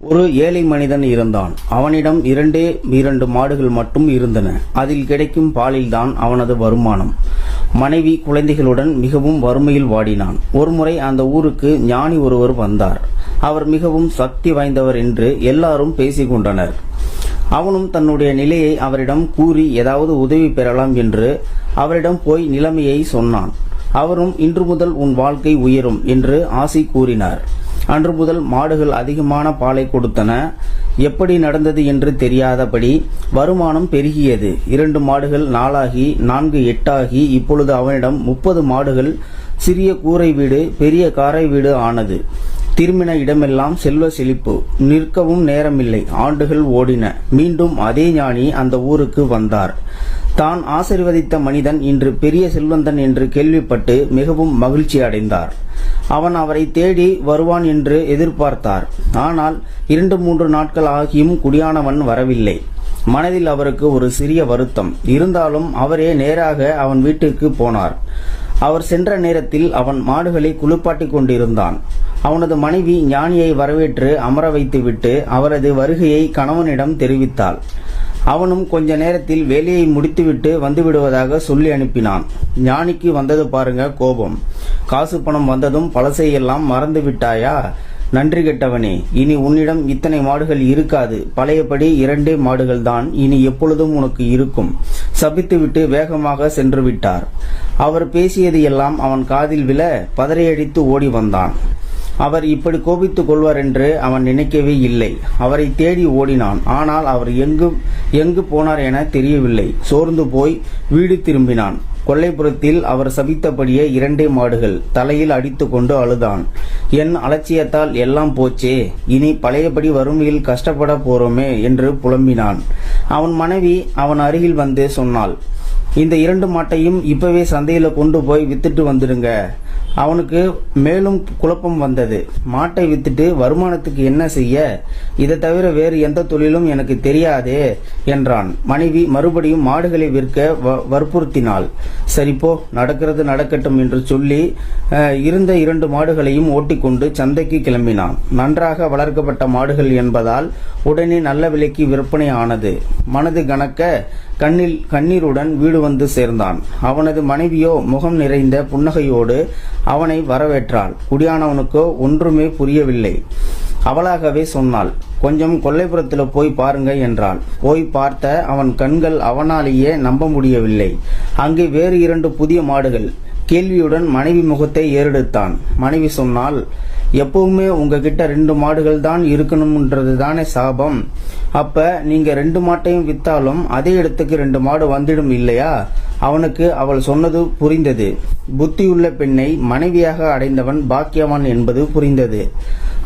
ஒரு ஏழை மனிதன் இருந்தான். அவனிடம் இரண்டே இரண்டு மாடுகள் மட்டும் இருந்தன. அதில் கிடைக்கும் பாலில்தான் அவனது வருமானம். மனைவி குழந்தைகளுடன் மிகவும் வறுமையில் வாடினான். ஒருமுறை அந்த ஊருக்கு ஞானி ஒருவர் வந்தார். அவர் மிகவும் சக்தி வாய்ந்தவர் என்று எல்லாரும் பேசிக் கொண்டனர் அவனும் தன்னுடைய நிலையை அவரிடம் கூறி ஏதாவது உதவி பெறலாம் என்று அவரிடம் போய் நிலைமையை சொன்னான். அவரும் இன்று முதல் உன் வாழ்க்கை உயரும் என்று ஆசி கூறினார். அன்று முதல் மாடுகள் அதிகமான பாலை கொடுத்தன. எப்படி நடந்தது என்று தெரியாதபடி வருமானம் பெருகியது. இரண்டு மாடுகள் நாளாகி நான்கு எட்டாகி இப்பொழுது அவனிடம் முப்பது மாடுகள் சிறிய கூரை வீடு பெரிய காரை வீடு ஆனது. திரும்பின இடமெல்லாம் செல்வ செழிப்பு. நிற்கவும் நேரமில்லை. ஆண்டுகள் ஓடின. மீண்டும் அதே ஞானி அந்த ஊருக்கு வந்தார். தான் ஆசிர்வதித்த மனிதன் இன்று பெரிய செல்வந்தன் என்று கேள்விப்பட்டு மிகவும் மகிழ்ச்சி அடைந்தார் அவன் அவரை தேடி வருவான் என்று எதிர்பார்த்தார். ஆனால் இரண்டு மூன்று நாட்கள் ஆகியும் குடியானவன் வரவில்லை. மனதில் அவருக்கு ஒரு சிறிய வருத்தம். இருந்தாலும் அவரே நேராக அவன் வீட்டுக்கு போனார். அவர் சென்ற நேரத்தில் அவன் மாடுகளை குளிப்பாட்டி கொண்டிருந்தான். அவனது மனைவி ஞானியை வரவேற்று அமர வைத்துவிட்டு அவரது வருகையை கணவனிடம் தெரிவித்தாள். அவனும் கொஞ்ச நேரத்தில் வேலையை முடித்துவிட்டு வந்துவிடுவதாக சொல்லி அனுப்பினான். ஞானிக்கு வந்தது பாருங்க கோபம். காசு பணம் வந்ததும் பழசையெல்லாம் மறந்து விட்டாயா? நன்றி கெட்டவனே இனி உன்னிடம் இத்தனை மாடுகள் இருக்காது. பழையபடி இரண்டே மாடுகள் தான் இனி எப்பொழுதும் உனக்கு இருக்கும். சபித்துவிட்டு வேகமாக சென்று விட்டார். அவர் பேசியது எல்லாம் அவன் காதில் விழ பதறையடித்து ஓடி வந்தான். அவர் இப்படி கோபித்துக் கொள்வார் என்று அவன் நினைக்கவே இல்லை. அவரை தேடி ஓடினான். ஆனால் அவர் எங்கு எங்கு போனார் என தெரியவில்லை. சோர்ந்து போய் வீடு திரும்பினான். கொல்லைப்புறத்தில் அவர் சபித்தபடியே இரண்டே மாடுகள் தலையில் அடித்துக்கொண்டு அழுதான். என் அலட்சியத்தால் எல்லாம் போச்சே. இனி பழையபடி வறுமையில் கஷ்டப்பட போறோமே என்று புலம்பினான். அவன் மனைவி அவன் அருகில் வந்து சொன்னாள். இந்த இரண்டு மாட்டையும் இப்பவே சந்தையில் கொண்டு போய் வித்துட்டு வந்துடுங்க. அவனுக்கு மேலும் குழப்பம் வந்தது. மாட்டை வித்துட்டு வருமானத்துக்கு என்ன செய்ய? இதை தவிர வேறு எந்த தொழிலும் எனக்கு தெரியாதே என்றான். மனைவி மறுபடியும் மாடுகளை விற்க வற்புறுத்தினாள். சரிப்போ நடக்கிறது நடக்கட்டும் என்று சொல்லி இருந்த இரண்டு மாடுகளையும் ஓட்டிக்கொண்டு சந்தைக்கு கிளம்பினான். நன்றாக வளர்க்கப்பட்ட மாடுகள் என்பதால் உடனே நல்ல விலைக்கு விற்பனை ஆனது. மனது கணக்க கண்ணில் கண்ணீருடன் வீடு வந்து சேர்ந்தான். அவனது மனைவியோ முகம் நிறைந்த புன்னகையோடு அவனை வரவேற்றாள். குடியானவனுக்கோ ஒன்றுமே புரியவில்லை. அவளாகவே சொன்னாள் கொஞ்சம் கொல்லைப்புறத்தில் போய் பாருங்க என்றாள். போய் பார்த்த அவன் கண்கள் அவனாலேயே நம்ப முடியவில்லை. அங்கே வேறு இரண்டு புதிய மாடுகள் கேள்வியுடன் மனைவி முகத்தை ஏறெடுத்தான். மனைவி சொன்னால் எப்பவுமே உங்ககிட்ட ரெண்டு மாடுகள் தான் இருக்கணும்ன்றது தானே சாபம். அப்ப நீங்க ரெண்டு மாட்டையும் வித்தாலும் அதே இடத்துக்கு ரெண்டு மாடு வந்துடும் இல்லையா? அவனுக்கு அவள் சொன்னது புரிந்தது. புத்தியுள்ள பெண்ணை மனைவியாக அடைந்தவன் பாக்கியவான் என்பது புரிந்தது.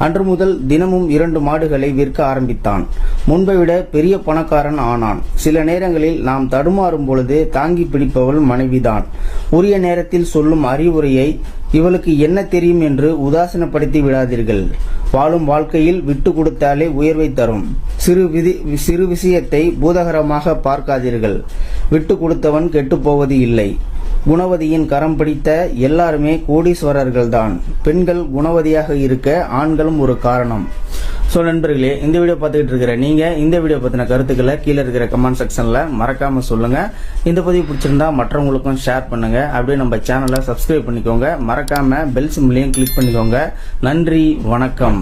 அன்று முதல் தினமும் இரண்டு மாடுகளை விற்க ஆரம்பித்தான். முன்பை விட பெரிய பணக்காரன் ஆனான். சில நேரங்களில் நாம் தடுமாறும் பொழுது தாங்கி பிடிப்பவள் மனைவிதான். உரிய நேரத்தில் சொல்லும் அறிவுரையை இவளுக்கு என்ன தெரியும் என்று உதாசீனப்படுத்தி விடாதீர்கள். வாழும் வாழ்க்கையில் விட்டு கொடுத்தாலே உயர்வை தரும். சிறு விதி சிறு விஷயத்தை பூதகரமாக பார்க்காதீர்கள். விட்டு கொடுத்தவன் கெட்டுப் போவது இல்லை. குணவதியின் கரம் பிடித்த எல்லாருமே கோடீஸ்வரர்கள்தான். பெண்கள் குணவதியாக இருக்க ஆண்களும் ஒரு காரணம். ஸோ நண்பர்களே இந்த வீடியோ பார்த்துக்கிட்டு இருக்கிற நீங்கள் இந்த வீடியோ பற்றின கருத்துக்களை கீழே இருக்கிற கமெண்ட் செக்ஷனில் மறக்காமல் சொல்லுங்கள் இந்த பதிவு பிடிச்சிருந்தா மற்றவங்களுக்கும் ஷேர் பண்ணுங்கள் அப்படியே நம்ம சேனலை சப்ஸ்கிரைப் பண்ணிக்கோங்க. மறக்காமல் பெல் சிம்லையும் கிளிக் பண்ணிக்கோங்க. நன்றி வணக்கம்.